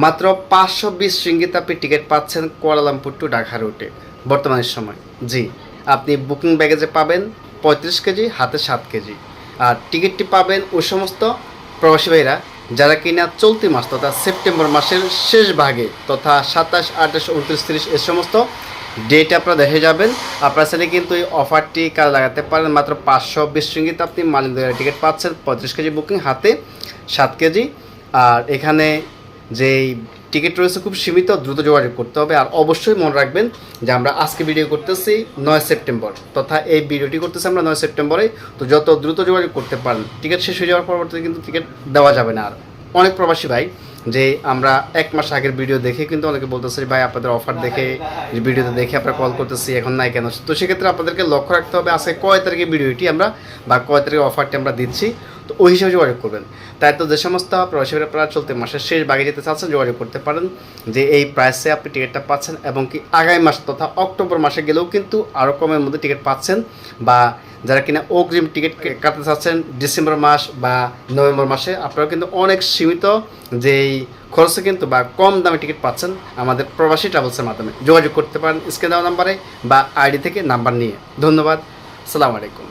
মাত্র পাঁচশো বিশ রিঙ্গিত আপনি টিকিট পাচ্ছেন কুয়ালালামপুর টু ঢাকা রুটে। বর্তমানের সময়। জি, আপনি বুকিং ব্যাগেজে পাবেন পঁয়ত্রিশ কেজি, হাতে সাত কেজি। আর টিকিটটি পাবেন ওই সমস্ত প্রবাসী ভাইরা, যারা কিনা চলতি মাস তথা সেপ্টেম্বর মাসের শেষ ভাগে তথা সাতাশ, আঠাশ, উনত্রিশ, তিরিশ এ সমস্ত ডেট আপনারা দেখে যাবেন। আপনারা চাইলে কিন্তু এই অফারটি কাজে লাগাতে পারেন। মাত্র পাঁচশো বিশ রিঙ্গিত আপনি মালিন্দার টিকিট পাচ্ছেন, পঁয়ত্রিশ কেজি বুকিং, হাতে সাত কেজি। আর এখানে যেই টিকিট রয়েছে খুব সীমিত, দ্রুত যোগাযোগ করতে হবে। আর অবশ্যই মনে রাখবেন যে আমরা আজকে ভিডিও করতেছি নয় সেপ্টেম্বর তথা এই ভিডিওটি করতেছি আমরা নয় সেপ্টেম্বরে। তো যত দ্রুত যোগাযোগ করতে পারেন টিকিট শেষ হয়ে যাওয়ার পরবর্তীতে কিন্তু টিকিট দেওয়া যাবে না। আর অনেক প্রবাসী ভাই যে আমরা এক মাস আগের ভিডিও দেখে কিন্তু অনেকে বলতেছে ভাই, আপনাদের অফার দেখে ভিডিওতে দেখে আপনারা কল করতেছি, এখন নাই কেন? তো সেক্ষেত্রে আপনাদেরকে লক্ষ্য রাখতে হবে, আজকে কয় তারিখে ভিডিওটি আমরা বা কয় তারিখে অফারটি আমরা দিচ্ছি, তো ওই হিসাবে যোগাযোগ করবেন। তাই তো যে সমস্ত প্রবাসীরা আপনারা চলতে মাসের শেষ বাগে যেতে চাচ্ছেন, যোগাযোগ করতে পারেন যে এই প্রাইসে আপনি টিকিটটা পাচ্ছেন এবং কি আগামী মাস তথা অক্টোবর মাসে গেলেও কিন্তু আরও কমের মধ্যে টিকিট পাচ্ছেন বা যারা কিনা অগ্রিম টিকিট কাটতে চাচ্ছেন ডিসেম্বর মাস বা নভেম্বর মাসে আপনারা কিন্তু অনেক সীমিত যেই খরচে কিন্তু বা কম দামে টিকিট পাচ্ছেন আমাদের প্রবাসী ট্রাভেলসের মাধ্যমে। যোগাযোগ করতে পারেন স্ক্রিন দেওয়া নাম্বারে বা আইডি থেকে নাম্বার নিয়ে। ধন্যবাদ। সালাম আলাইকুম।